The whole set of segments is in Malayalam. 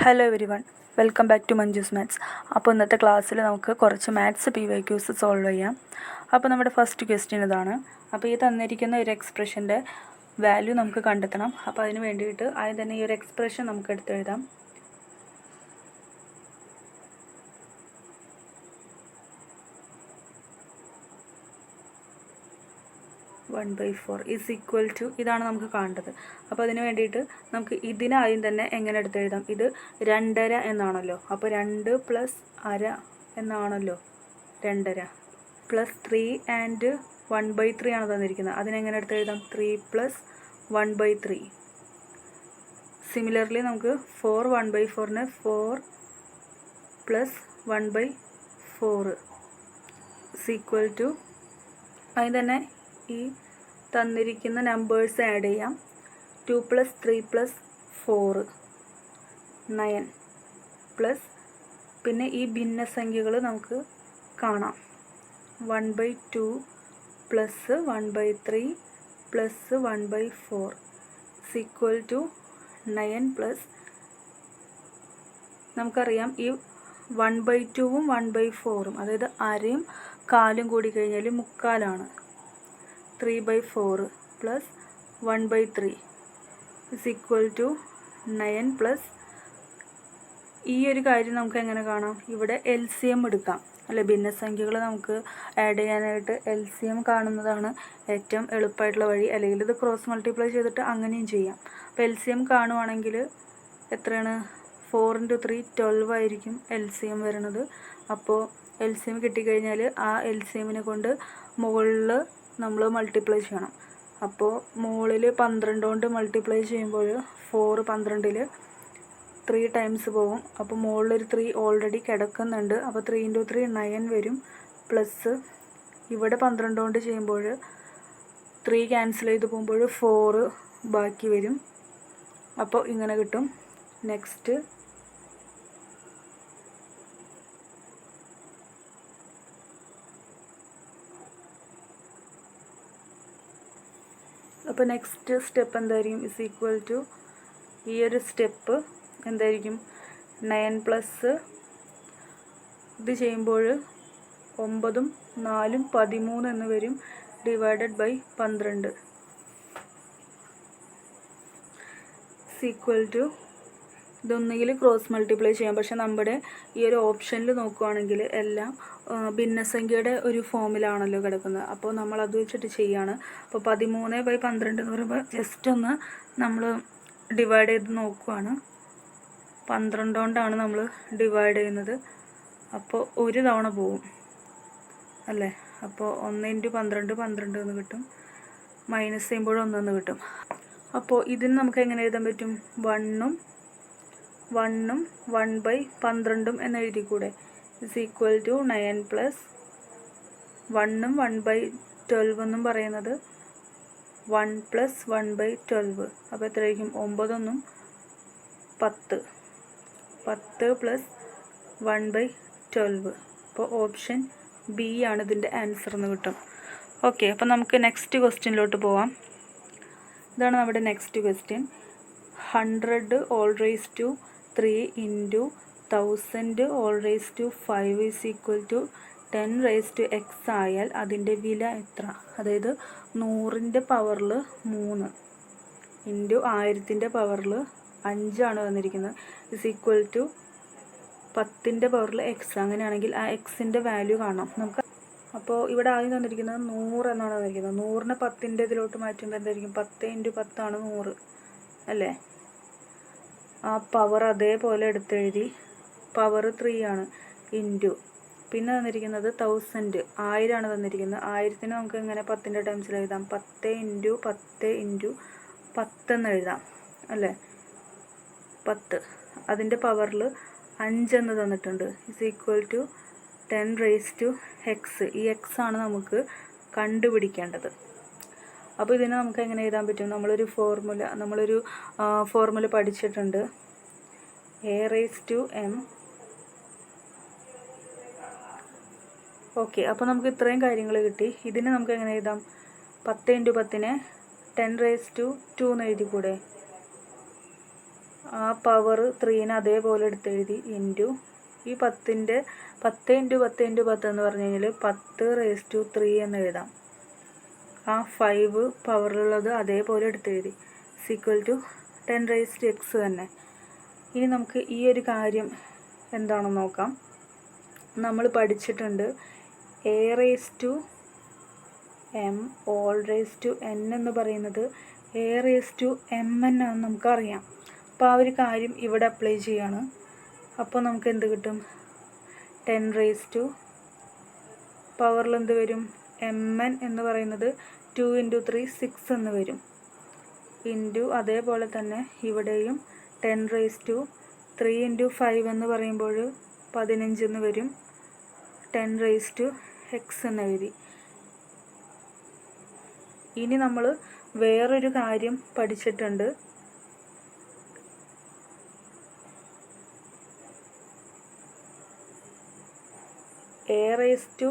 Hello everyone welcome back to Manju's maths അപ്പോൾ ഇന്നത്തെ ക്ലാസ്സിൽ നമുക്ക് കുറച്ച് maths P Y Qs solve ചെയ്യാം. അപ്പോൾ നമ്മുടെ ഫസ്റ്റ് ക്വസ്റ്റ്യൻ ഇതാണ്. അപ്പോൾ ഈ തന്നിരിക്കുന്ന ഒരു എക്സ്പ്രഷന്റെ വാല്യൂ നമുക്ക് കണ്ടെത്തണം. അപ്പോൾ അതിന് വേണ്ടിയിട്ട് ആദ്യം തന്നെ ഈ ഒരു എക്സ്പ്രഷൻ നമുക്ക് എടുത്തെഴുതാം. One by four is equal to ഇതാണ് നമുക്ക് കാണേണ്ടത്. അപ്പോൾ അതിന് വേണ്ടിയിട്ട് നമുക്ക് ഇതിനെ ആദ്യം തന്നെ എങ്ങനെ എടുത്ത് എഴുതാം? ഇത് രണ്ടര എന്നാണല്ലോ. അപ്പോൾ രണ്ട് പ്ലസ് അര എന്നാണല്ലോ. രണ്ടര plus three and one by three ആണ് തന്നിരിക്കുന്നത്. അതിനെങ്ങനെ എടുത്ത് എഴുതാം? Three plus one by three similarly നമുക്ക് four one by ഫോറിന് four plus one by four is equal to അതിന് തന്നെ ഈ തന്നിരിക്കുന്ന നമ്പേഴ്സ് ആഡ് ചെയ്യാം. Two plus three plus four nine plus പിന്നെ ഈ ഭിന്നസംഖ്യകൾ നമുക്ക് കാണാം. One by two plus one by three plus one by four is equal to nine plus നമുക്കറിയാം ഈ വൺ ബൈ ടുവും വൺ ബൈ ഫോറും അതായത് അരയും കാലും കൂടി കഴിഞ്ഞാൽ മുക്കാലാണ്. Three by four plus one by three is equal to nine plus ഈ ഒരു കാര്യം നമുക്ക് എങ്ങനെ കാണാം? ഇവിടെ എൽ സി എം എടുക്കാം. അല്ലെ ഭിന്നസംഖ്യകൾ നമുക്ക് ആഡ് ചെയ്യാനായിട്ട് എൽ സി എം കാണുന്നതാണ് ഏറ്റവും എളുപ്പമായിട്ടുള്ള വഴി. അല്ലെങ്കിൽ ഇത് ക്രോസ് മൾട്ടിപ്ലൈ ചെയ്തിട്ട് അങ്ങനെയും ചെയ്യാം. അപ്പോൾ എൽ സി എം കാണുവാണെങ്കിൽ എത്രയാണ്? ഫോർ ഇന്റു ത്രീ ട്വൽവ് ആയിരിക്കും എൽ സി എം വരുന്നത് അപ്പോൾ എൽ സി എം കിട്ടിക്കഴിഞ്ഞാൽ ആ എൽ സി എമ്മിനെ കൊണ്ട് മുകളിൽ നമ്മൾ മൾട്ടിപ്ലൈ ചെയ്യണം. അപ്പോൾ മുകളിൽ പന്ത്രണ്ട് കൊണ്ട് മൾട്ടിപ്ലൈ ചെയ്യുമ്പോൾ ഫോർ പന്ത്രണ്ടിൽ ത്രീ ടൈംസ് പോകും. അപ്പോൾ മുകളിലൊരു ത്രീ ഓൾറെഡി കിടക്കുന്നുണ്ട്. അപ്പോൾ ത്രീ ഇന്റു ത്രീ നയൻ വരും. പ്ലസ് ഇവിടെ പന്ത്രണ്ട് കൊണ്ട് ചെയ്യുമ്പോൾ ത്രീ ക്യാൻസൽ ചെയ്ത് പോകുമ്പോൾ ഫോറ് ബാക്കി വരും. അപ്പോൾ ഇങ്ങനെ കിട്ടും. നെക്സ്റ്റ് അപ്പോൾ നെക്സ്റ്റ് സ്റ്റെപ്പ് എന്തായിരിക്കും? ഇസ് ഈക്വൽ ടു ഈ ഒരു സ്റ്റെപ്പ് എന്തായിരിക്കും? നയൻ പ്ലസ് ഇത് ചെയ്യുമ്പോൾ ഒമ്പതും നാലും പതിമൂന്ന് എന്ന് വരും. ഡിവൈഡഡ് ബൈ പന്ത്രണ്ട്. ഈക്വൽ ടു ഇതൊന്നുകിൽ ക്രോസ് മൾട്ടിപ്ലൈ ചെയ്യാം. പക്ഷെ നമ്മുടെ ഈ ഒരു ഓപ്ഷനിൽ നോക്കുവാണെങ്കിൽ എല്ലാം ഭിന്നസംഖ്യയുടെ ഒരു ഫോമിലാണല്ലോ കിടക്കുന്നത്. അപ്പോൾ നമ്മൾ അത് വെച്ചിട്ട് ചെയ്യാണ്. അപ്പോൾ പതിമൂന്ന് ബൈ പന്ത്രണ്ട് എന്ന് പറയുമ്പോൾ ജസ്റ്റ് ഒന്ന് നമ്മൾ ഡിവൈഡ് ചെയ്ത് നോക്കുവാണ്. പന്ത്രണ്ട് കൊണ്ടാണ് നമ്മൾ ഡിവൈഡ് ചെയ്യുന്നത്. അപ്പോൾ ഒരു തവണ പോവും. അല്ലേ? അപ്പോൾ ഒന്ന് ഇന്റു പന്ത്രണ്ട് പന്ത്രണ്ട് എന്ന് കിട്ടും. മൈനസ് ചെയ്യുമ്പോഴും ഒന്നെന്ന് കിട്ടും. അപ്പോൾ ഇതിന് നമുക്ക് എങ്ങനെ എഴുതാൻ പറ്റും? വണ്ണും വണ്ണും വൺ ബൈ പന്ത്രണ്ടും എന്ന് എഴുതിക്കൂടെ? Is equal to nine plus വണ്ണും വൺ ബൈ ട്വൽവ് എന്നും പറയുന്നത് one plus one by twelve അപ്പോൾ എത്രയായിരിക്കും ഒമ്പതൊന്നും പത്ത്. പത്ത് പ്ലസ് വൺ ബൈ ട്വൽവ് അപ്പോൾ ഓപ്ഷൻ ബി ആണ് ഇതിന്റെ ആൻസർ എന്ന് കിട്ടും. ഓക്കെ അപ്പോൾ നമുക്ക് നെക്സ്റ്റ് ക്വസ്റ്റ്യനിലോട്ട് പോവാം. ഇതാണ് നമ്മുടെ next question hundred whole raise to three into thousand whole raise to five is equal to ten raise to X ആയാൽ അതിന്റെ വില എത്ര? അതായത് നൂറിന്റെ പവറിൽ മൂന്ന് ഇന്റു ആയിരത്തിന്റെ പവറിൽ അഞ്ചാണ് വന്നിരിക്കുന്നത്. ഇസ് ഈക്വൽ ടു പത്തിന്റെ പവറിൽ എക്സ് അങ്ങനെയാണെങ്കിൽ ആ എക്സിന്റെ വാല്യൂ കാണാം. നമുക്ക് അപ്പോൾ ഇവിടെ ആദ്യം തന്നിരിക്കുന്നത് നൂറ് എന്നാണ് തന്നിരിക്കുന്നത് നൂറിനെ പത്തിന്റെ ഇതിലോട്ട് മാറ്റുമ്പോൾ എന്തായിരിക്കും? പത്ത് ഇന്റു പത്താണ് നൂറ്. അല്ലേ? ആ പവർ അതേപോലെ എടുത്തെഴുതി. പവർ ത്രീ ആണ്. ഇന്റു പിന്നെ തന്നിരിക്കുന്നത് തൗസൻഡ് ആയിരമാണ് തന്നിരിക്കുന്നത്. ആയിരത്തിന് നമുക്ക് എങ്ങനെ പത്തിന്റെ ടൈംസിൽ എഴുതാം. പത്ത് ഇന്റു പത്ത് ഇന്റു പത്തെന്ന് എഴുതാം. അല്ലേ? പത്ത്. അതിന്റെ പവറിൽ അഞ്ചെന്ന് തന്നിട്ടുണ്ട്. Is equal to ten raise to X ഈ എക്സ് ആണ് നമുക്ക് കണ്ടുപിടിക്കേണ്ടത്. അപ്പോൾ ഇതിനെ നമുക്ക് എങ്ങനെ എഴുതാൻ പറ്റും? നമ്മളൊരു ഫോർമുല നമ്മളൊരു ഫോർമുല പഠിച്ചിട്ടുണ്ട്. A raise to M okay അപ്പോൾ നമുക്ക് ഇത്രയും കാര്യങ്ങൾ കിട്ടി. ഇതിനെ നമുക്ക് എങ്ങനെ എഴുതാം? പത്ത് ഇന്റു പത്തിനെ ടെൻ റേസ് ടു ടു എന്ന് എഴുതിക്കൂടെ? ആ പവർ ത്രീനെ അതേപോലെ എടുത്ത് എഴുതി. ഇന്റു ഈ പത്തിന്റെ പത്ത് ഇന്റു പത്ത് ഇന്റു പത്ത് എന്ന് പറഞ്ഞു കഴിഞ്ഞാൽ പത്ത് റേസ് ടു ത്രീ എന്ന് എഴുതാം. ആ ഫൈവ് പവറിലുള്ളത് അതേപോലെ എടുത്തെഴുതി is equal to ten raise to X തന്നെ. ഇനി നമുക്ക് ഈ ഒരു കാര്യം എന്താണെന്ന് നോക്കാം. നമ്മൾ പഠിച്ചിട്ടുണ്ട് A raise to M whole raise to N എന്ന് പറയുന്നത് A raise to M N ആണെന്ന് നമുക്കറിയാം. അപ്പോൾ ആ ഒരു കാര്യം ഇവിടെ അപ്ലൈ ചെയ്യാണ്. അപ്പോൾ നമുക്ക് എന്ത് കിട്ടും? ടെൻ റേസ് ടു പവറിൽ എന്ത് വരും? എം എൻ എന്ന് പറയുന്നത് ടു ഇന്റു ത്രീ സിക്സ് എന്ന് വരും. ഇന്റു അതേപോലെ തന്നെ ഇവിടെയും ten raise to three into five എന്ന് പറയുമ്പോൾ പതിനഞ്ച് എന്ന് വരും. ടെൻ റേസ് ടു എക്സ് എന്ന് എഴുതി. ഇനി നമ്മൾ വേറൊരു കാര്യം പഠിച്ചിട്ടുണ്ട്. A raise to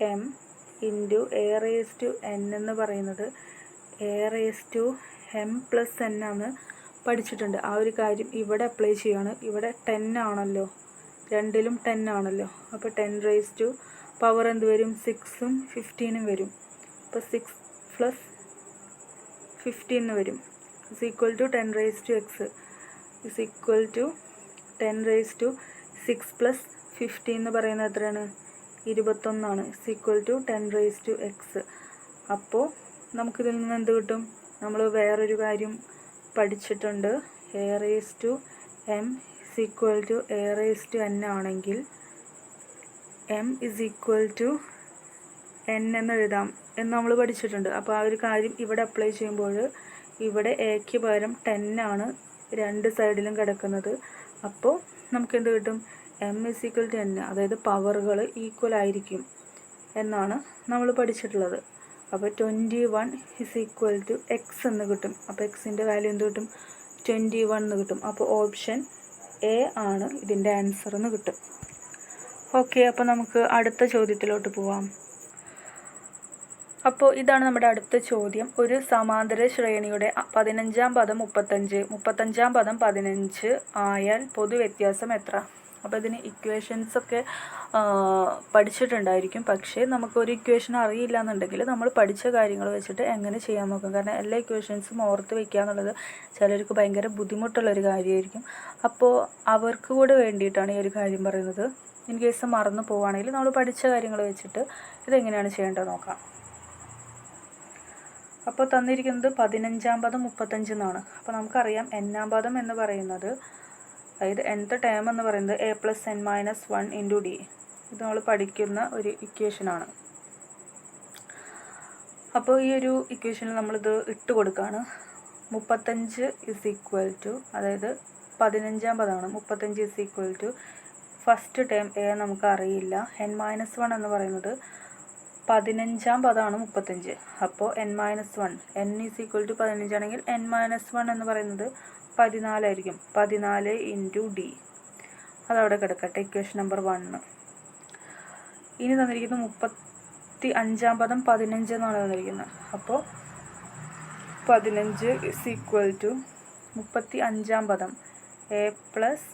M into A raise to N എന്ന് പറയുന്നത് A raise to M plus N ആണ് പഠിച്ചിട്ടുണ്ട്. ആ ഒരു കാര്യം ഇവിടെ അപ്ലൈ ചെയ്യുകയാണ് ഇവിടെ ടെൻ ആണല്ലോ. രണ്ടിലും ടെൻ ആണല്ലോ. അപ്പോൾ ടെൻ റേസ് ടു പവർ എന്ത് വരും? സിക്സും ഫിഫ്റ്റീനും വരും. അപ്പോൾ സിക്സ് പ്ലസ് ഫിഫ്റ്റീൻ എന്ന് വരും. Is equal to ten raise to X is equal to ten raise to six plus fifteen എന്ന് പറയുന്നത് എത്രയാണ്? ഇരുപത്തൊന്നാണ്. Is equal to ten raise to X അപ്പോൾ നമുക്കിതിൽ നിന്ന് എന്ത് കിട്ടും? നമ്മൾ വേറൊരു കാര്യം പഠിച്ചിട്ടുണ്ട്. A raise to M is equal to A raise to N ആണെങ്കിൽ M is equal to N എന്ന് എഴുതാം എന്ന് നമ്മൾ പഠിച്ചിട്ടുണ്ട്. അപ്പോൾ ആ ഒരു കാര്യം ഇവിടെ അപ്ലൈ ചെയ്യുമ്പോൾ ഇവിടെ എക്ക് പകരം ടെൻ ആണ് രണ്ട് സൈഡിലും കിടക്കുന്നത്. അപ്പോൾ നമുക്ക് എന്ത് കിട്ടും? M is equal to N അതായത് പവറുകൾ ഈക്വൽ ആയിരിക്കും എന്നാണ് നമ്മൾ പഠിച്ചിട്ടുള്ളത്. അപ്പോൾ twenty one is equal to X എന്ന് കിട്ടും. അപ്പോൾ എക്സിന്റെ വാല്യൂ എന്ത് കിട്ടും? ട്വന്റി വൺ എന്ന് കിട്ടും. അപ്പോൾ ഓപ്ഷൻ എ ആണ് ഇതിന്റെ ആൻസർ എന്ന് കിട്ടും. ഓക്കെ അപ്പോൾ നമുക്ക് അടുത്ത ചോദ്യത്തിലോട്ട് പോവാം. അപ്പോൾ ഇതാണ് നമ്മുടെ അടുത്ത ചോദ്യം. ഒരു സമാന്തര ശ്രേണിയുടെ പതിനഞ്ചാം പദം മുപ്പത്തഞ്ച് മുപ്പത്തഞ്ചാം പദം പതിനഞ്ച് ആയാൽ പൊതുവ്യത്യാസം എത്ര? അപ്പോൾ ഇതിന് ഇക്വേഷൻസ് ഒക്കെ ആ, പഠിച്ചിട്ടുണ്ടായിരിക്കും. പക്ഷേ നമുക്കൊരു ഇക്വേഷൻ അറിയില്ല എന്നുണ്ടെങ്കിൽ നമ്മൾ പഠിച്ച കാര്യങ്ങൾ വെച്ചിട്ട് എങ്ങനെ ചെയ്യാൻ നോക്കും. കാരണം എല്ലാ ഇക്വേഷൻസും ഓർത്ത് വയ്ക്കുക എന്നുള്ളത് ചിലർക്ക് ഭയങ്കര ബുദ്ധിമുട്ടുള്ളൊരു കാര്യമായിരിക്കും. അപ്പോൾ അവർക്ക് കൂടെ വേണ്ടിയിട്ടാണ് ഈ ഒരു കാര്യം പറയുന്നത്. ഇൻ കേസ് മറന്നു പോവുകയാണെങ്കിൽ നമ്മൾ പഠിച്ച കാര്യങ്ങൾ വെച്ചിട്ട് ഇതെങ്ങനെയാണ് ചെയ്യേണ്ടത് നോക്കാം. അപ്പോൾ തന്നിരിക്കുന്നത് പതിനഞ്ചാം പദം മുപ്പത്തഞ്ച് എന്നാണ്. അപ്പോൾ നമുക്കറിയാം എന്നാം പദം എന്ന് പറയുന്നത് അതായത് nth ടേം എന്ന് പറയുന്നത് A plus N minus one into D ഇത് നമ്മൾ പഠിക്കുന്ന ഒരു ഇക്വേഷനാണ് അപ്പോൾ ഈ ഒരു ഇക്വേഷനിൽ നമ്മളിത് ഇട്ട് കൊടുക്കുകയാണ് മുപ്പത്തഞ്ച് ഇസ് ഈക്വൽ ടു അതായത് പതിനഞ്ചാം പദമാണ്. മുപ്പത്തഞ്ച് is equal to first term A നമുക്ക് അറിയില്ല. എൻ മൈനസ് വൺ എന്ന് പറയുന്നത് പതിനഞ്ചാം പദമാണ് മുപ്പത്തഞ്ച്. അപ്പോൾ N minus one N is equal to പതിനഞ്ചാണെങ്കിൽ N minus one എന്ന് പറയുന്നത് പതിനാലായിരിക്കും. പതിനാല് ഇന്റു ഡി. അതവിടെ കിടക്കട്ടെ ഇക്വേഷൻ നമ്പർ വണ്ണ് ഇനി തന്നിരിക്കുന്നത് മുപ്പത്തി അഞ്ചാം പദം പതിനഞ്ച് എന്നാണ് തന്നിരിക്കുന്നത്. അപ്പോൾ പതിനഞ്ച് ഇസ് ഈക്വൽ ടു മുപ്പത്തി അഞ്ചാം പദം. എ പ്ലസ്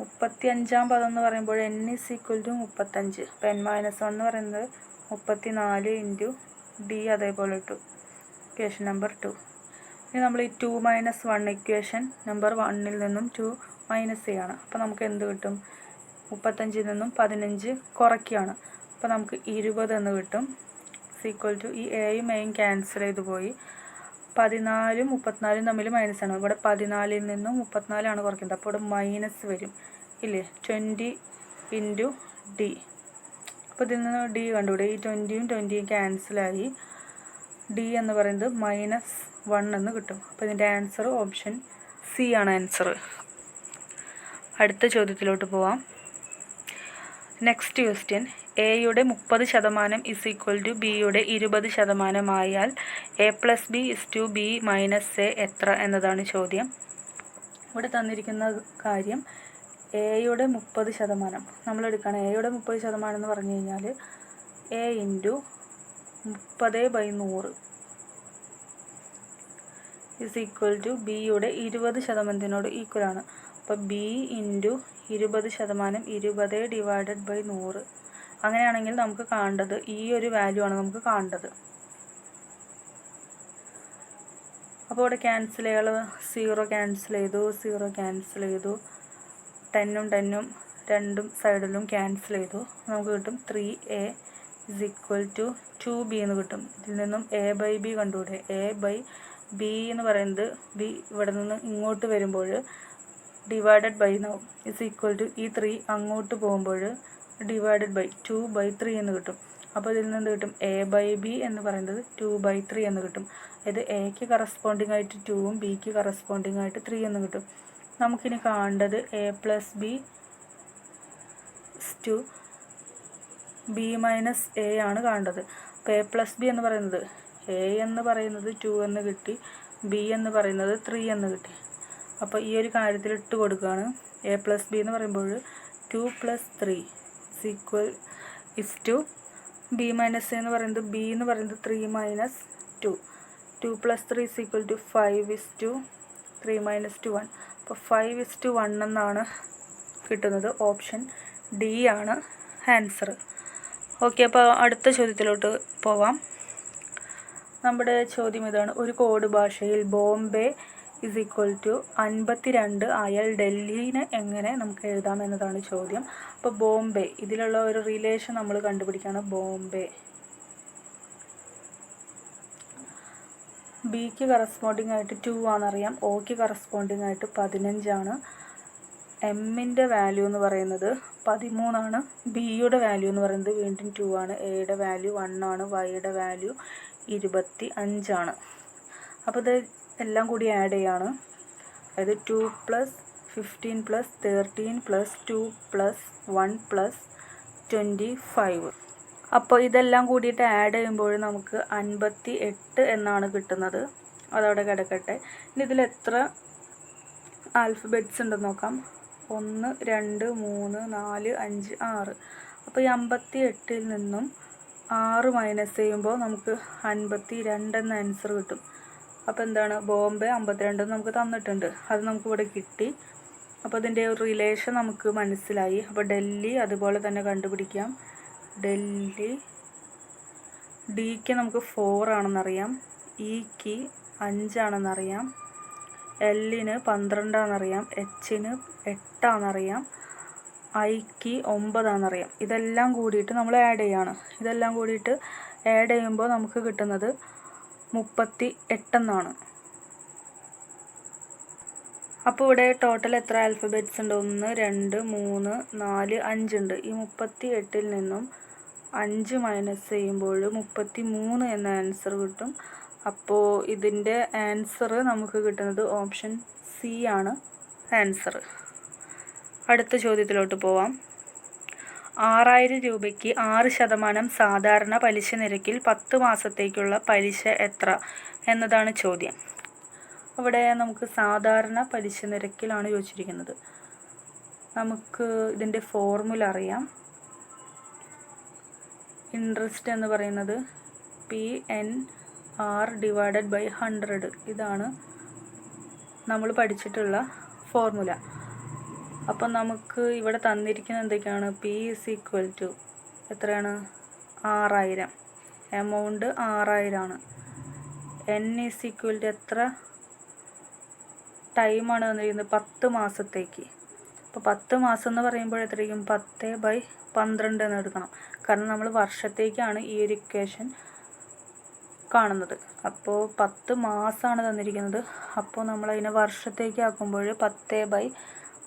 മുപ്പത്തി അഞ്ചാം പദം എന്ന് പറയുമ്പോൾ എൻ ഇസ് ഈക്വൽ ടു മുപ്പത്തഞ്ച്. അപ്പോൾ എൻ മൈനസ് വൺ എന്ന് പറയുന്നത് മുപ്പത്തി നാല് ഇന്റു ഡി അതേപോലെ ഇട്ടു. ഇക്വേഷൻ നമ്പർ ടു ഇനി നമ്മൾ ഈ two minus one equation number വണ്ണിൽ നിന്നും ടു മൈനസ് ചെയ്യാണ് അപ്പോൾ നമുക്ക് എന്ത് കിട്ടും? മുപ്പത്തഞ്ചിൽ നിന്നും പതിനഞ്ച് കുറയ്ക്കുകയാണ്. അപ്പോൾ നമുക്ക് ഇരുപത് എന്ന് കിട്ടും. സീക്വൽ ടു ഈ എയും എയും ക്യാൻസൽ ചെയ്ത് പോയി. പതിനാലും മുപ്പത്തിനാലും തമ്മിൽ മൈനസ് ആണ്. ഇവിടെ പതിനാലിൽ നിന്നും മുപ്പത്തിനാലാണ് കുറയ്ക്കുന്നത്. അപ്പോൾ ഇവിടെ മൈനസ് വരും. ഇല്ലേ? ട്വന്റി ഇന്റു ഡി അപ്പോൾ ഇതിൽ നിന്ന് ഡി കണ്ടുകൂടെ ഈ ട്വന്റിയും ട്വന്റിയും ക്യാൻസലായി ഡി എന്ന് പറയുന്നത് മൈനസ് വൺ എന്ന് കിട്ടും. അപ്പോൾ ഇതിന്റെ ആൻസർ ഓപ്ഷൻ സി ആണ് ആൻസർ അടുത്ത ചോദ്യത്തിലോട്ട് പോവാം. നെക്സ്റ്റ് ക്വസ്റ്റ്യൻ എയുടെ മുപ്പത് ശതമാനം ഇസ് ഈക്വൽ ടു ബിയുടെ ഇരുപത് ശതമാനമായാൽ A plus B is two B minus A എത്ര എന്നതാണ് ചോദ്യം. ഇവിടെ തന്നിരിക്കുന്ന കാര്യം എയുടെ മുപ്പത് ശതമാനം. നമ്മൾ എടുക്കണം. എയുടെ മുപ്പത് ശതമാനം എന്ന് പറഞ്ഞു കഴിഞ്ഞാൽ എ ഇന്റു മുപ്പത് ബൈ നൂറ്. ഇസ് ഈക്വൽ ടു ബിയുടെ ഇരുപത് ശതമാനത്തിനോട് ഈക്വൽ ആണ്. അപ്പോൾ ബി ഇന്റു ഇരുപത് ശതമാനം ഇരുപത് ഡിവൈഡഡ് ബൈ നൂറ്. അങ്ങനെയാണെങ്കിൽ നമുക്ക് കാണേണ്ടത് ഈ ഒരു വാല്യൂ ആണ് നമുക്ക് കാണേണ്ടത്. അപ്പോൾ ഇവിടെ ക്യാൻസൽ ചെയ്യാൾ സീറോ ക്യാൻസൽ ചെയ്തു സീറോ ക്യാൻസൽ ചെയ്തു. ടെന്നും ടെന്നും രണ്ടും സൈഡിലും ക്യാൻസൽ ചെയ്തു. നമുക്ക് കിട്ടും three A is equal to two B എന്ന് കിട്ടും. ഇതിൽ നിന്നും എ ബൈ ബി കണ്ടുകൂടെ എ ബൈ ബി എന്ന് പറയുന്നത് ബി ഇവിടെ നിന്ന് ഇങ്ങോട്ട് വരുമ്പോൾ ഡിവൈഡഡ് ബൈ എന്നാവും ഇസ് ഈക്വൽ ടു ഈ ത്രീ അങ്ങോട്ട് പോകുമ്പോൾ divided by two by three എന്ന് കിട്ടും. അപ്പോൾ ഇതിൽ നിന്ന് കിട്ടും എ ബൈ ബി എന്ന് പറയുന്നത് ടു ബൈ ത്രീ എന്ന് കിട്ടും. അതായത് എക്ക് കറസ്പോണ്ടിങ് ആയിട്ട് ടുവും ബിക്ക് കറസ്പോണ്ടിങ് ആയിട്ട് ത്രീ എന്ന് കിട്ടും. നമുക്കിനി കാണേണ്ടത് A plus B two B minus A ആണ് കാണേണ്ടത്. അപ്പോൾ എ പ്ലസ് ബി എന്ന് പറയുന്നത് എ എന്ന് പറയുന്നത് ടു എന്ന് കിട്ടി ബി എന്ന് പറയുന്നത് ത്രീ എന്ന് കിട്ടി. അപ്പോൾ ഈ ഒരു കാര്യത്തിൽ ഇട്ട് കൊടുക്കുകയാണ് എ പ്ലസ് ബി എന്ന് പറയുമ്പോൾ two plus three is equal is two B minus എന്ന് പറയുന്നത് ബി എന്ന് പറയുന്നത് three minus two two plus three is equal to five is to three minus two one അപ്പോൾ ഫൈവ് ഇസ് ടു വൺ എന്നാണ് കിട്ടുന്നത് ഓപ്ഷൻ ഡി ആണ് ആൻസർ ഓക്കെ അപ്പോൾ അടുത്ത ചോദ്യത്തിലോട്ട് പോവാം. നമ്മുടെ ചോദ്യം ഇതാണ്. ഒരു കോഡ് ഭാഷയിൽ ബോംബെ ഇസ് ഈക്വൽ ടു അൻപത്തി രണ്ട് ആയാൽ ഡൽഹിനെ എങ്ങനെ നമുക്ക് എഴുതാം എന്നതാണ് ചോദ്യം. അപ്പോൾ ബോംബെ ഇതിലുള്ള ഒരു റിലേഷൻ നമ്മൾ കണ്ടുപിടിക്കുകയാണ് ബോംബെ. ബിക്ക് കറസ്പോണ്ടിങ് ആയിട്ട് ടു ആണെന്നറിയാം. ഒക്ക് കറസ്പോണ്ടിങ് ആയിട്ട് പതിനഞ്ചാണ്. എമ്മിന്റെ വാല്യൂ എന്ന് പറയുന്നത് പതിമൂന്നാണ്. ബിയുടെ വാല്യൂ എന്ന് പറയുന്നത് വീണ്ടും ടു ആണ്. എയുടെ വാല്യൂ വൺ ആണ്. വൈയുടെ വാല്യൂ ഇരുപത്തി അഞ്ചാണ് അപ്പോൾ ഇത് എല്ലാം കൂടി ആഡ് ചെയ്യാണ്. അതായത് two plus fifteen plus thirteen plus two plus one plus twenty five അപ്പോൾ ഇതെല്ലാം കൂടിയിട്ട് ആഡ് ചെയ്യുമ്പോൾ നമുക്ക് അൻപത്തി എട്ട് എന്നാണ് കിട്ടുന്നത്. അതവിടെ കിടക്കട്ടെ. ഇനി ഇതിൽ എത്ര ആൽഫബെറ്റ്സ് ഉണ്ടെന്ന് നോക്കാം. ഒന്ന് രണ്ട് മൂന്ന് നാല് അഞ്ച് ആറ്. അപ്പോൾ ഈ അമ്പത്തി എട്ടിൽ നിന്നും ആറ് മൈനസ് ചെയ്യുമ്പോൾ നമുക്ക് അൻപത്തി രണ്ടെന്ന ആൻസർ കിട്ടും. അപ്പോൾ എന്താണ്? ബോംബെ അമ്പത്തിരണ്ട് നമുക്ക് തന്നിട്ടുണ്ട്. അത് നമുക്ക് ഇവിടെ കിട്ടി. അപ്പോൾ അതിന്റെ ഒരു റിലേഷൻ നമുക്ക് മനസ്സിലായി. അപ്പോൾ ഡൽഹി അതുപോലെ തന്നെ കണ്ടുപിടിക്കാം. ഡൽഹി ഡിക്ക് നമുക്ക് ഫോർ ആണെന്നറിയാം. ഇക്ക് അഞ്ചാണെന്നറിയാം എല്ലിന് പന്ത്രണ്ടാണെന്നറിയാം എച്ചിന് എട്ടാണെന്നറിയാം ഐക്ക് ഒമ്പതാണെന്നറിയാം ഇതെല്ലാം കൂടിയിട്ട് നമ്മൾ ആഡ് ചെയ്യാണ്. ഇതെല്ലാം കൂടിയിട്ട് ആഡ് ചെയ്യുമ്പോൾ നമുക്ക് കിട്ടുന്നത് മുപ്പത്തി എട്ടെന്നാണ് അപ്പോൾ ഇവിടെ ടോട്ടൽ എത്ര ആൽഫബറ്റ്സ് ഉണ്ട്? ഒന്ന് രണ്ട് മൂന്ന് നാല് അഞ്ചുണ്ട് ഈ മുപ്പത്തി എട്ടിൽ നിന്നും അഞ്ച് മൈനസ് ചെയ്യുമ്പോൾ മുപ്പത്തി മൂന്ന് എന്ന ആൻസർ കിട്ടും. അപ്പോൾ ഇതിന്റെ ആൻസർ നമുക്ക് കിട്ടുന്നത് ഓപ്ഷൻ സി ആണ്. ആൻസർ അടുത്ത ചോദ്യത്തിലോട്ട് പോവാം. ആറായിരം രൂപയ്ക്ക് ആറ് ശതമാനം സാധാരണ പലിശ നിരക്കിൽ പത്ത് മാസത്തേക്കുള്ള പലിശ എത്ര എന്നതാണ് ചോദ്യം. അവിടെ നമുക്ക് സാധാരണ പലിശ നിരക്കിലാണ് ചോദിച്ചിരിക്കുന്നത്. നമുക്ക് ഇതിന്റെ ഫോർമുല അറിയാം. ഇൻട്രസ്റ്റ് എന്ന് പറയുന്നത് P N R divided by hundred ഇതാണ് നമ്മൾ പഠിച്ചിട്ടുള്ള ഫോർമുല. അപ്പം നമുക്ക് ഇവിടെ തന്നിരിക്കുന്ന എന്തൊക്കെയാണ്? പി ഇസ് ഈക്വൽ ടു എത്രയാണ്? ആറായിരം. എമൗണ്ട് ആറായിരമാണ് എൻ ഇസ് ഈക്വൽ ടു എത്ര? ടൈമാണ് തന്നിരിക്കുന്നത് പത്ത് മാസത്തേക്ക്. അപ്പോൾ പത്ത് മാസം എന്ന് പറയുമ്പോൾ എത്രയും പത്ത് ബൈ പന്ത്രണ്ട് എന്ന് എടുക്കണം. കാരണം നമ്മൾ വർഷത്തേക്കാണ് ഈ ഒരു ഇക്വേഷൻ കാണുന്നത്. അപ്പോൾ പത്ത് മാസമാണ് തന്നിരിക്കുന്നത്. അപ്പോൾ നമ്മൾ അതിനെ വർഷത്തേക്ക് ആക്കുമ്പോൾ പത്ത് ബൈ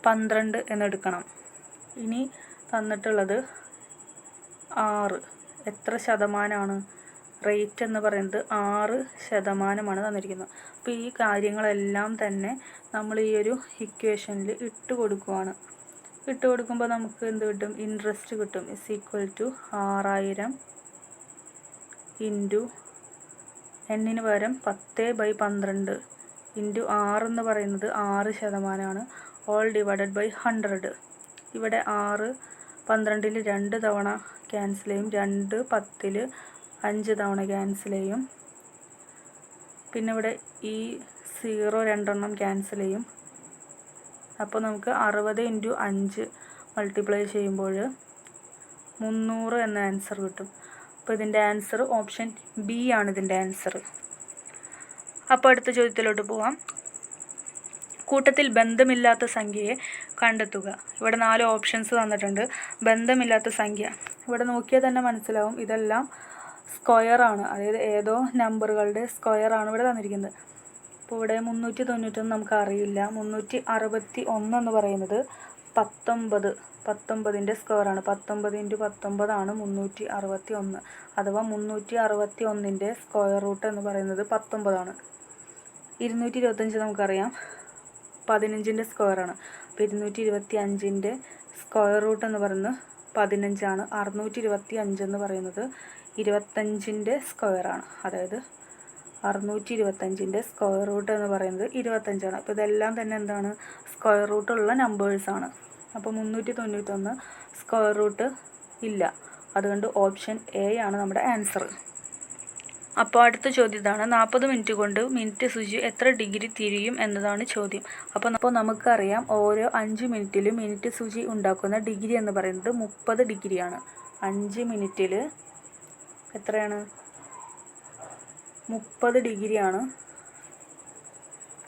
പന്ത്രണ്ട് എന്നെടുക്കണം. ഇനി തന്നിട്ടുള്ളത് ആറ്. എത്ര ശതമാനമാണ് റേറ്റ് എന്ന് പറയുന്നത് ആറ് ശതമാനമാണ് തന്നിരിക്കുന്നത്. അപ്പോൾ ഈ കാര്യങ്ങളെല്ലാം തന്നെ നമ്മൾ ഈ ഒരു ഇക്വേഷനിൽ ഇട്ട് കൊടുക്കുവാണ്. ഇട്ട് കൊടുക്കുമ്പോൾ നമുക്ക് എന്ത് കിട്ടും? ഇൻട്രസ്റ്റ് കിട്ടും. ഇസ് ഈക്വൽ ടു ആറായിരം ഇന്റു എന്നിന് പകരം പത്ത് ബൈ പന്ത്രണ്ട്. ഇന്റു ആറ് എന്ന് പറയുന്നത് ആറ് ശതമാനമാണ് ഓൾ ഡിവൈഡഡ് ബൈ ഹൺഡ്രഡ് ഇവിടെ ആറ് പന്ത്രണ്ടിൽ രണ്ട് തവണ ക്യാൻസൽ ചെയ്യും. രണ്ട് പത്തിൽ അഞ്ച് തവണ ക്യാൻസൽ ചെയ്യും. പിന്നെ ഇവിടെ ഈ സീറോ രണ്ടെണ്ണം ക്യാൻസൽ ചെയ്യും. അപ്പോൾ നമുക്ക് അറുപത് ഇന്റു അഞ്ച് മൾട്ടിപ്ലൈ ചെയ്യുമ്പോൾ മുന്നൂറ് എന്ന ആൻസർ കിട്ടും. അപ്പോൾ ഇതിന്റെ ആൻസർ ഓപ്ഷൻ ബി ആണ് ഇതിന്റെ ആൻസർ അപ്പോൾ അടുത്ത ചോദ്യത്തിലോട്ട് പോവാം. കൂട്ടത്തിൽ ബന്ധമില്ലാത്ത സംഖ്യയെ കണ്ടെത്തുക. ഇവിടെ നാല് ഓപ്ഷൻസ് തന്നിട്ടുണ്ട്. ബന്ധമില്ലാത്ത സംഖ്യ. ഇവിടെ നോക്കിയാൽ തന്നെ മനസ്സിലാവും. ഇതെല്ലാം സ്ക്വയർ ആണ്. അതായത് ഏതോ നമ്പറുകളുടെ സ്ക്വയർ ആണ് ഇവിടെ തന്നിരിക്കുന്നത്. അപ്പോൾ ഇവിടെ മുന്നൂറ്റി തൊണ്ണൂറ്റൊന്ന് നമുക്ക് അറിയില്ല. മുന്നൂറ്റി അറുപത്തി ഒന്ന് എന്ന് പറയുന്നത് പത്തൊമ്പത്. പത്തൊമ്പതിന്റെ സ്ക്വയറാണ് പത്തൊമ്പത് ഇന്റു പത്തൊമ്പതാണ് മുന്നൂറ്റി അറുപത്തി ഒന്ന് അഥവാ മുന്നൂറ്റി അറുപത്തി ഒന്നിന്റെ സ്ക്വയർ റൂട്ട് എന്ന് പറയുന്നത് പത്തൊമ്പതാണ് ഇരുന്നൂറ്റി ഇരുപത്തഞ്ച് നമുക്കറിയാം. പതിനഞ്ചിന്റെ സ്ക്വയറാണ് അപ്പോൾ ഇരുന്നൂറ്റി ഇരുപത്തി അഞ്ചിന്റെ സ്ക്വയർ റൂട്ട് എന്ന് പറയുന്നത് പതിനഞ്ചാണ്. അറുന്നൂറ്റി ഇരുപത്തി അഞ്ചെന്ന് പറയുന്നത് ഇരുപത്തഞ്ചിന്റെ സ്ക്വയറാണ് അതായത് അറുന്നൂറ്റി ഇരുപത്തഞ്ചിന്റെ സ്ക്വയർ റൂട്ട് എന്ന് പറയുന്നത് ഇരുപത്തഞ്ചാണ്. അപ്പോൾ ഇതെല്ലാം തന്നെ എന്താണ്? സ്ക്വയർ റൂട്ടുള്ള നമ്പേഴ്സാണ് അപ്പോൾ മുന്നൂറ്റി തൊണ്ണൂറ്റൊന്ന് സ്ക്വയർ റൂട്ട് ഇല്ല. അതുകൊണ്ട് ഓപ്ഷൻ എ ആണ് നമ്മുടെ ആൻസർ അപ്പോൾ അടുത്ത ചോദ്യം ഇതാണ്. നാൽപ്പത് മിനിറ്റ് കൊണ്ട് മിനിറ്റ് സൂചി എത്ര ഡിഗ്രി തിരിയും എന്നതാണ് ചോദ്യം. അപ്പോൾ അപ്പോൾ നമുക്കറിയാം ഓരോ അഞ്ച് മിനിറ്റിലും മിനിറ്റ് സൂചി ഉണ്ടാക്കുന്ന ഡിഗ്രി എന്ന് പറയുന്നത് മുപ്പത് ഡിഗ്രിയാണ് അഞ്ച് മിനിറ്റിൽ എത്രയാണ്? മുപ്പത് ഡിഗ്രിയാണ്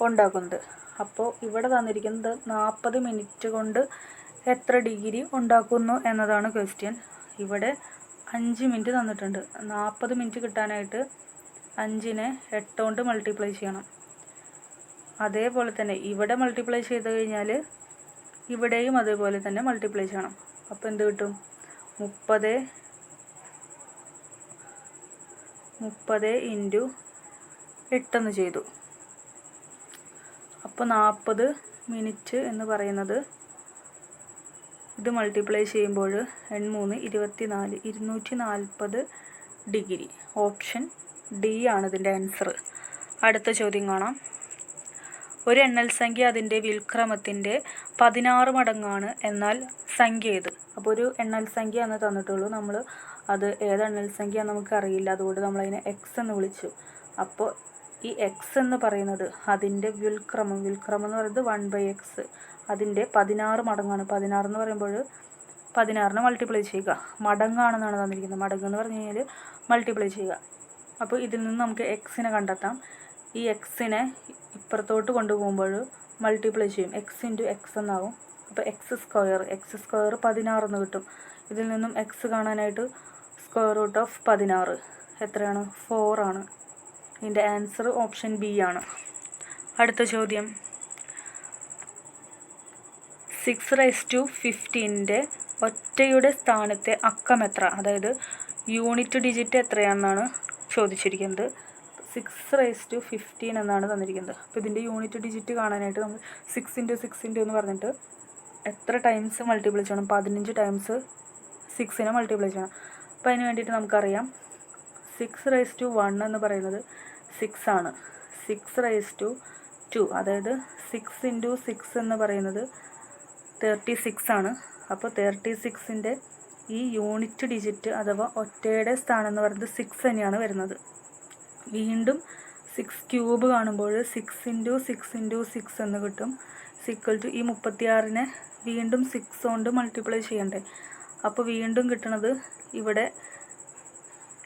ഉണ്ടാക്കുന്നത്. അപ്പോൾ ഇവിടെ തന്നിരിക്കുന്നത് നാൽപ്പത് മിനിറ്റ് കൊണ്ട് എത്ര ഡിഗ്രി ഉണ്ടാക്കുന്നു എന്നതാണ് ക്വസ്റ്റ്യൻ ഇവിടെ അഞ്ച് മിനിറ്റ് തന്നിട്ടുണ്ട്. നാൽപ്പത് മിനിറ്റ് കിട്ടാനായിട്ട് അഞ്ചിനെ എട്ട് കൊണ്ട് മൾട്ടിപ്ലൈ ചെയ്യണം. അതേപോലെ തന്നെ ഇവിടെ മൾട്ടിപ്ലൈ ചെയ്ത് കഴിഞ്ഞാൽ ഇവിടെയും അതേപോലെ തന്നെ മൾട്ടിപ്ലൈ ചെയ്യണം. അപ്പോൾ എന്ത് കിട്ടും? മുപ്പത് മുപ്പത് ഇന്റു എട്ടെന്ന് ചെയ്തു. അപ്പോൾ നാൽപ്പത് മിനിറ്റ് എന്ന് പറയുന്നത് ഇത് മൾട്ടിപ്ലൈ ചെയ്യുമ്പോൾ എൺമൂന്ന് ഇരുപത്തി നാല് ഇരുന്നൂറ്റി നാൽപ്പത് ഡിഗ്രി. ഓപ്ഷൻ ഡി ആണ് ഇതിന്റെ ആൻസർ അടുത്ത ചോദ്യം കാണാം. ഒരു എണ്ണൽ സംഖ്യ അതിന്റെ വിൽക്രമത്തിന്റെ പതിനാറ് മടങ്ങാണ് എന്നാൽ സംഖ്യ ഏത്? അപ്പോൾ ഒരു എണ്ണൽ സംഖ്യ എന്ന് തന്നിട്ടുള്ളൂ. നമ്മൾ അത് ഏത് എണ്ണൽ സംഖ്യ നമുക്കറിയില്ല അതുകൊണ്ട് നമ്മളതിനെ എക്സ് എന്ന് വിളിച്ചു. അപ്പോൾ ഈ എക്സ് എന്ന് പറയുന്നത് അതിന്റെ വ്യുൽക്രമം വ്യുൽക്രമം എന്ന് പറയുന്നത് വൺ ബൈ എക്സ് അതിന്റെ പതിനാറ് മടങ്ങാണ്. പതിനാറ് എന്ന് പറയുമ്പോൾ പതിനാറിനെ മൾട്ടിപ്ലൈ ചെയ്യുക. മടങ്ങാണെന്നാണ് തന്നിരിക്കുന്നത്. മടങ്ങ് എന്ന് പറഞ്ഞു കഴിഞ്ഞാൽ മൾട്ടിപ്ലൈ ചെയ്യുക. അപ്പോൾ ഇതിൽ നിന്ന് നമുക്ക് എക്സിനെ കണ്ടെത്താം. ഈ എക്സിനെ ഇപ്പുറത്തോട്ട് കൊണ്ടുപോകുമ്പോൾ മൾട്ടിപ്ലൈ ചെയ്യും. എക്സ് ഇന്റു എക്സ് എന്നാവും. അപ്പോൾ എക്സ് സ്ക്വയർ എക്സ് സ്ക്വയർ പതിനാറെന്ന് കിട്ടും. ഇതിൽ നിന്നും എക്സ് കാണാനായിട്ട് സ്ക്വയർ റൂട്ട് ഓഫ് പതിനാറ്. എത്രയാണ്? ഫോർ ആണ്. ഇതിന്റെ ആൻസർ ഓപ്ഷൻ ബി ആണ്. അടുത്ത ചോദ്യം. സിക്സ് റൈസ് ടു ഫിഫ്റ്റീന്റെ ഒറ്റയുടെ സ്ഥാനത്തെ അക്കം എത്ര? അതായത് യൂണിറ്റ് ഡിജിറ്റ് എത്രയാണെന്നാണ് ചോദിച്ചിരിക്കുന്നത്. സിക്സ് റൈസ് ടു ഫിഫ്റ്റീൻ എന്നാണ് തന്നിരിക്കുന്നത്. അപ്പോൾ ഇതിന്റെ യൂണിറ്റ് ഡിജിറ്റ് കാണാനായിട്ട് നമ്മൾ സിക്സ് ഇന്റു സിക്സ് ഇന്റു എന്ന് പറഞ്ഞിട്ട് എത്ര ടൈംസ് മൾട്ടിപ്ലൈ ചെയ്യണം? പതിനഞ്ച് ടൈംസ് സിക്സിനെ മൾട്ടിപ്ലൈ ചെയ്യണം. അപ്പോൾ അതിന് വേണ്ടിയിട്ട് നമുക്കറിയാം സിക്സ് റൈസ് ടു വൺ എന്ന് പറയുന്നത് സിക്സ് ആണ്. സിക്സ് റൈസ് ടു ടു അതായത് സിക്സ് ഇന്റു സിക്സ് എന്ന് പറയുന്നത് തേർട്ടി സിക്സ് ആണ്. അപ്പോൾ തേർട്ടി സിക്സിന്റെ ഈ യൂണിറ്റ് ഡിജിറ്റ് അഥവാ ഒറ്റയുടെ സ്ഥാനം എന്ന് പറയുന്നത് സിക്സ് തന്നെയാണ് വരുന്നത്. വീണ്ടും സിക്സ് ക്യൂബ് കാണുമ്പോൾ six into six into six എന്ന് കിട്ടും. സിക്വൽ ടു ഈ മുപ്പത്തിയാറിനെ വീണ്ടും സിക്സ് കൊണ്ട് മൾട്ടിപ്ലൈ ചെയ്യണ്ടേ. അപ്പോൾ വീണ്ടും കിട്ടണത് ഇവിടെ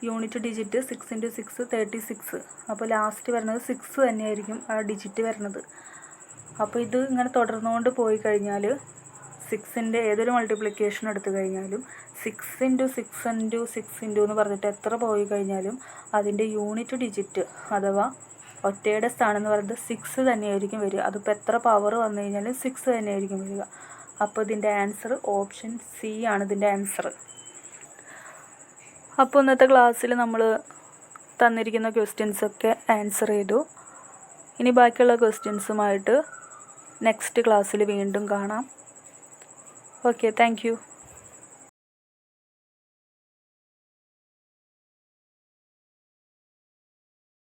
unit digit six into six thirty six അപ്പോൾ ലാസ്റ്റ് വരുന്നത് സിക്സ് തന്നെയായിരിക്കും ആ ഡിജിറ്റ് വരുന്നത്. അപ്പോൾ ഇത് ഇങ്ങനെ തുടർന്നുകൊണ്ട് പോയി കഴിഞ്ഞാൽ സിക്സിന്റെ ഏതൊരു മൾട്ടിപ്ലിക്കേഷൻ എടുത്തു കഴിഞ്ഞാലും six into six into six into എന്ന് പറഞ്ഞിട്ട് എത്ര പോയി കഴിഞ്ഞാലും അതിന്റെ യൂണിറ്റ് ഡിജിറ്റ് അഥവാ ഒറ്റയുടെ സ്ഥാനം എന്ന് പറയുന്നത് സിക്സ് തന്നെയായിരിക്കും വരിക. അതിപ്പോൾ എത്ര പവർ വന്നു കഴിഞ്ഞാലും സിക്സ് തന്നെയായിരിക്കും വരിക. അപ്പോൾ ഇതിന്റെ ആൻസർ ഓപ്ഷൻ സി ആണ് ഇതിന്റെ ആൻസർ അപ്പോൾ ഇന്നത്തെ ക്ലാസ്സിൽ നമ്മൾ തന്നിരിക്കുന്ന ക്വസ്റ്റ്യൻസൊക്കെ ആൻസർ ചെയ്തു. ഇനി ബാക്കിയുള്ള ക്വസ്റ്റ്യൻസുമായിട്ട് നെക്സ്റ്റ് ക്ലാസ്സിൽ വീണ്ടും കാണാം. Okay thank